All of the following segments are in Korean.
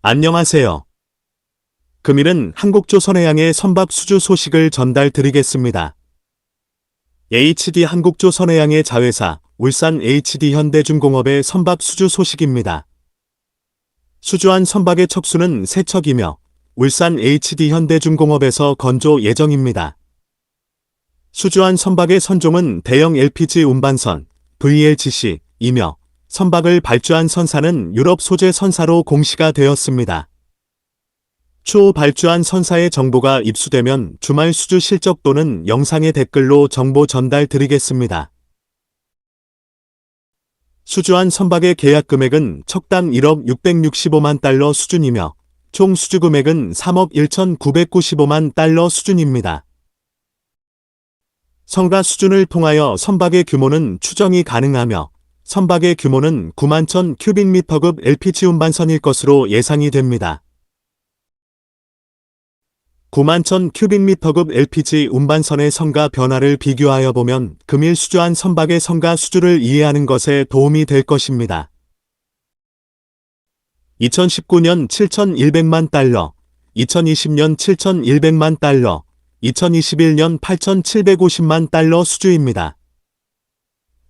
안녕하세요. 금일은 한국조선해양의 선박 수주 소식을 전달 드리겠습니다. HD 한국조선해양의 자회사 울산 HD현대중공업의 선박 수주 소식입니다. 수주한 선박의 척수는 3척이며 울산 HD현대중공업에서 건조 예정입니다. 수주한 선박의 선종은 대형 LPG 운반선 VLGC이며 선박을 발주한 선사는 유럽 소재 선사로 공시가 되었습니다. 추후 발주한 선사의 정보가 입수되면 주말 수주 실적 또는 영상의 댓글로 정보 전달 드리겠습니다. 수주한 선박의 계약 금액은 척당 1억 665만 달러 수준이며 총 수주 금액은 3억 1,995만 달러 수준입니다. 성가 수준을 통하여 선박의 규모는 추정이 가능하며 선박의 규모는 9만 1,000 큐빅미터급 LPG 운반선일 것으로 예상이 됩니다. 9만 1,000 큐빅미터급 LPG 운반선의 성가 변화를 비교하여 보면 금일 수주한 선박의 성가 수주를 이해하는 것에 도움이 될 것입니다. 2019년 7,100만 달러, 2020년 7,100만 달러, 2021년 8,750만 달러 수주입니다.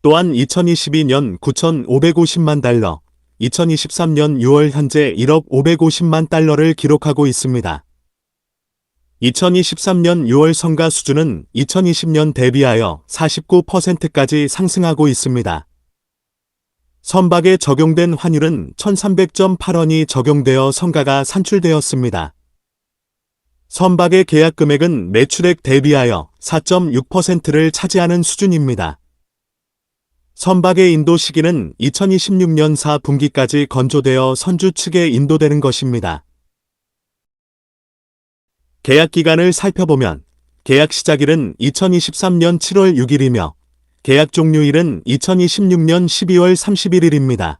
또한 2022년 9,550만 달러, 2023년 6월 현재 1억 550만 달러를 기록하고 있습니다. 2023년 6월 성가 수준은 2020년 대비하여 49%까지 상승하고 있습니다. 선박에 적용된 환율은 1300.8원이 적용되어 성가가 산출되었습니다. 선박의 계약 금액은 매출액 대비하여 4.6%를 차지하는 수준입니다. 선박의 인도 시기는 2026년 4분기까지 건조되어 선주 측에 인도되는 것입니다. 계약 기간을 살펴보면 계약 시작일은 2023년 7월 6일이며 계약 종료일은 2026년 12월 31일입니다.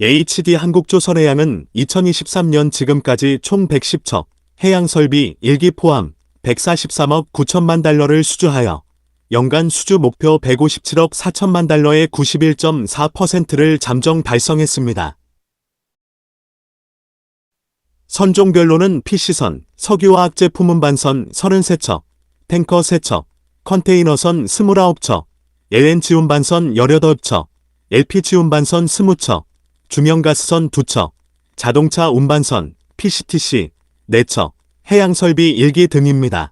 HD 한국조선해양은 2023년 지금까지 총 110척 해양설비 1기 포함 143억 9천만 달러를 수주하여 연간 수주 목표 157억 4천만 달러의 91.4%를 잠정 달성했습니다. 선종별로는 PC선, 석유화학 제품 운반선 33척, 탱커 3척, 컨테이너선 29척, LNG 운반선 18척, LPG 운반선 20척, 주명가스선 2척, 자동차 운반선, PCTC 4척, 해양설비 1기 등입니다.